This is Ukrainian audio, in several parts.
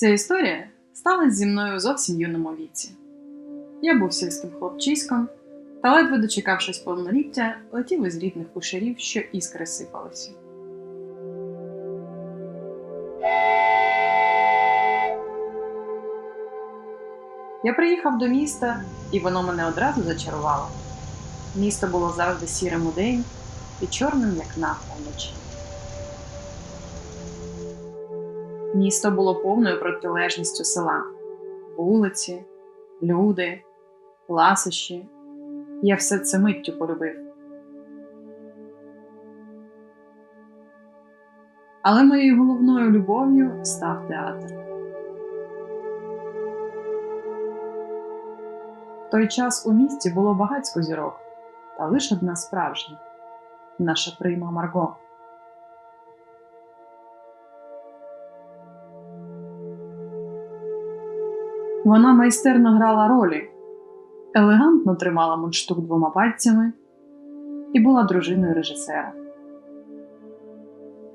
Ця історія сталася зі мною зовсім юному віці. Я був сільським хлопчиськом, та ледве дочекавшись повноліття, летів із рідних кушарів, що іскри сипалися. Я приїхав до міста, і воно мене одразу зачарувало. Місто було завжди сірим у день і чорним, як нафта вночі. Місто було повною протилежністю села: вулиці, люди, ласощі. Я все це миттю полюбив. Але моєю головною любов'ю став театр. В той час у місті було багатько зірок, та лише одна справжня наша прийма Марго. Вона майстерно грала ролі, елегантно тримала мундштук двома пальцями і була дружиною режисера.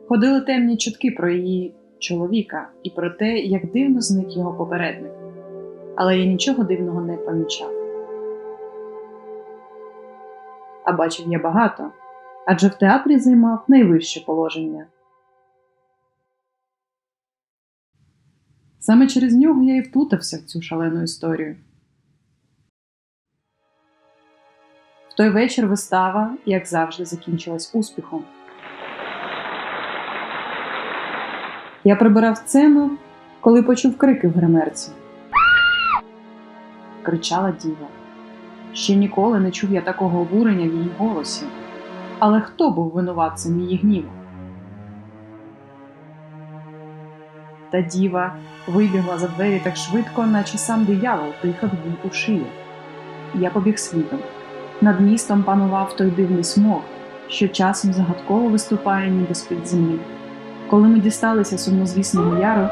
Ходили темні чутки про її чоловіка і про те, як дивно зник його попередник, але я нічого дивного не помічав. А бачив я багато, адже в театрі займав найвище положення. Саме через нього я і вплутався в цю шалену історію. В той вечір вистава, як завжди, закінчилась успіхом. Я прибирав сцену, коли почув крики в гримерці. Кричала діва. Ще ніколи не чув я такого обурення в її голосі. Але хто був винуватцем її гніву? Та діва вибігла за двері так швидко, наче сам диявол дихав їй у шию. Я побіг слідом. Над містом панував той дивний смог, що часом загадково виступає ніби з-під землі. Коли ми дісталися сумнозвісного яру,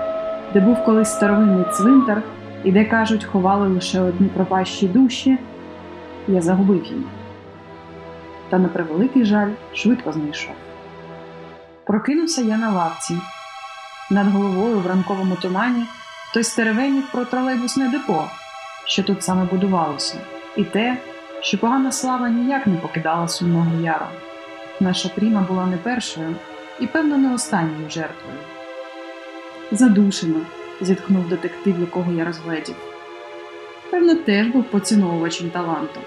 де був колись старовинний цвинтар, і де, кажуть, ховали лише одні пропащі душі, я загубив її. Та на превеликий жаль швидко знайшов. Прокинувся я на лавці. Над головою в ранковому тумані хтось теревенів про тролейбусне депо, що тут саме будувалося, і те, що погана слава ніяк не покидала сумного яру. Наша пріма була не першою і, певно, не останньою жертвою. Задушено, зітхнув детектив, якого я розгледів. Певно, теж був поціновувачем таланту.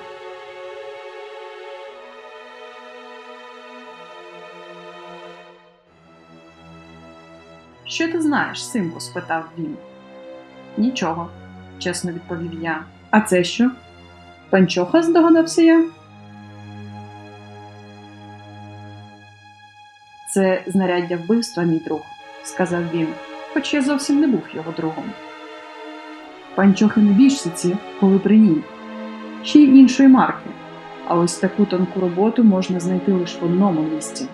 Що ти знаєш, синку? спитав він. Нічого, чесно відповів я. А це що? Панчоха, здогадався я. Це знаряддя вбивства, мій друг, сказав він, хоч я зовсім не був його другом. Панчохи небіжчиці були при ній, ще й іншої марки, а ось таку тонку роботу можна знайти лише в одному місці.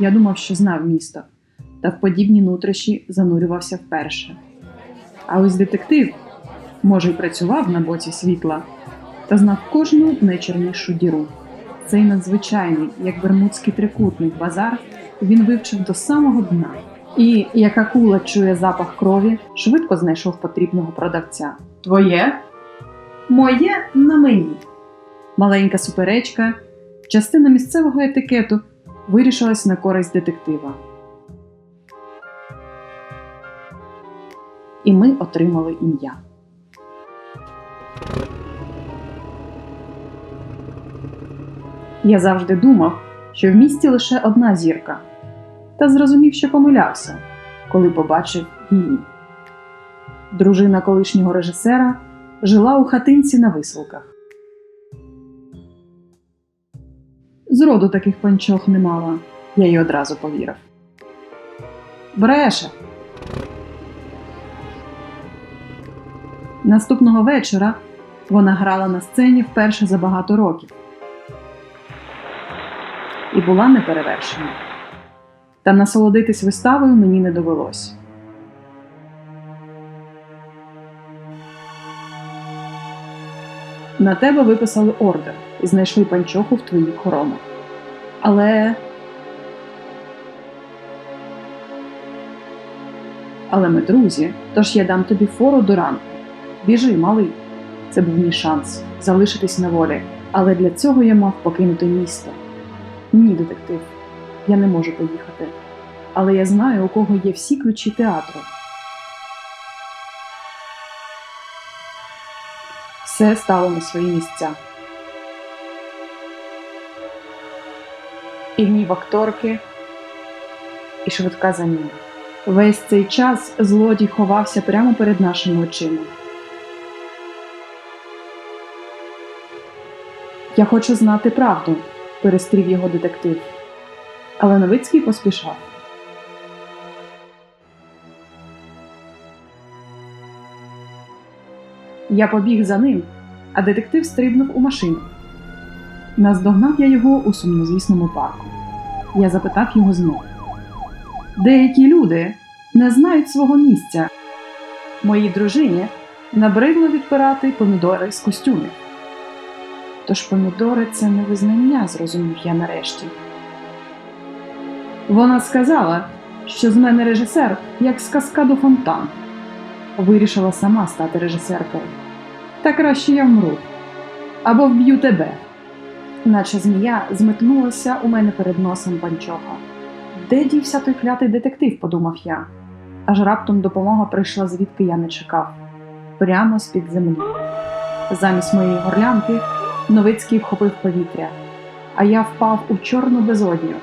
Я думав, що знав місто, та в подібні нутрощі занурювався вперше. А ось детектив, може, й працював на боці світла, та знав кожну найчорнішу діру. Цей надзвичайний, як бермудський трикутник базар, він вивчив до самого дна. І, як акула чує запах крові, швидко знайшов потрібного продавця. Твоє? Моє на мені. Маленька суперечка, частина місцевого етикету вирішилась на користь детектива. І ми отримали ім'я. Я завжди думав, що в місті лише одна зірка, та зрозумів, що помилявся, коли побачив її. Дружина колишнього режисера жила у хатинці на висилках. Зроду таких панчох не мала, я їй одразу повірив. Бреше. Наступного вечора вона грала на сцені вперше за багато років і була неперевершена. Та насолодитись виставою мені не довелось. На тебе виписали ордер і знайшли панчоху в твоїх хоромах. Але Але ми друзі, тож я дам тобі фору до ранку. Біжи, малий. Це був мій шанс залишитись на волі, але для цього я мав покинути місто. Ні, детектив, я не можу поїхати. Але я знаю, у кого є всі ключі театру. Все стало на свої місця. І гнів акторки, і швидка заміна. Весь цей час злодій ховався прямо перед нашими очима. Я хочу знати правду, перестрів його детектив. Але Новицький поспішав. Я побіг за ним, а детектив стрибнув у машину. Наздогнав я його у сумнозвісному парку. Я запитав його знов. Деякі люди не знають свого місця. Моїй дружині набридло відпирати помідори з костюмів. Тож помідори це не визнання, зрозумів я нарешті. Вона сказала, що з мене режисер, як з каскаду фонтан. Вирішила сама стати режисеркою. Та краще я вмру. Або вб'ю тебе. Наче змія зметнулася у мене перед носом панчоха. Де дівся той клятий детектив, подумав я. Аж раптом допомога прийшла звідки я не чекав, прямо з-під землі. Замість моєї горлянки Новицький вхопив повітря, а я впав у чорну безодню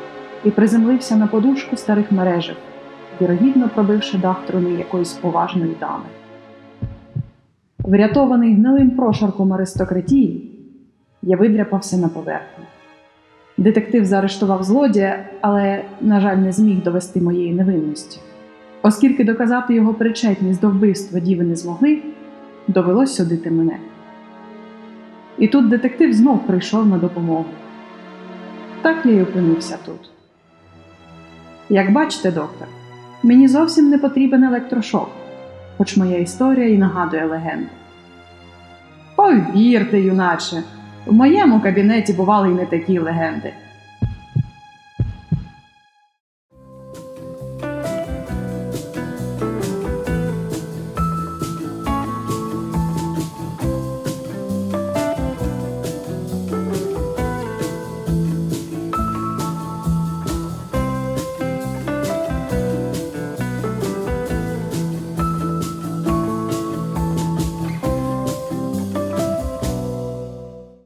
і приземлився на подушку старих мережів, вірогідно пробивши дах труни якоїсь поважної дами. Врятований гнилим прошарком аристократії, я видряпався на поверхню. Детектив заарештував злодія, але, на жаль, не зміг довести моєї невинності. Оскільки доказати його причетність до вбивства діви не змогли, довелось судити мене. І тут детектив знов прийшов на допомогу. Так я й опинився тут. Як бачите, доктор, мені зовсім не потрібен електрошок, хоч моя історія і нагадує легенду. Повірте, юначе, в моєму кабінеті бували й не такі легенди.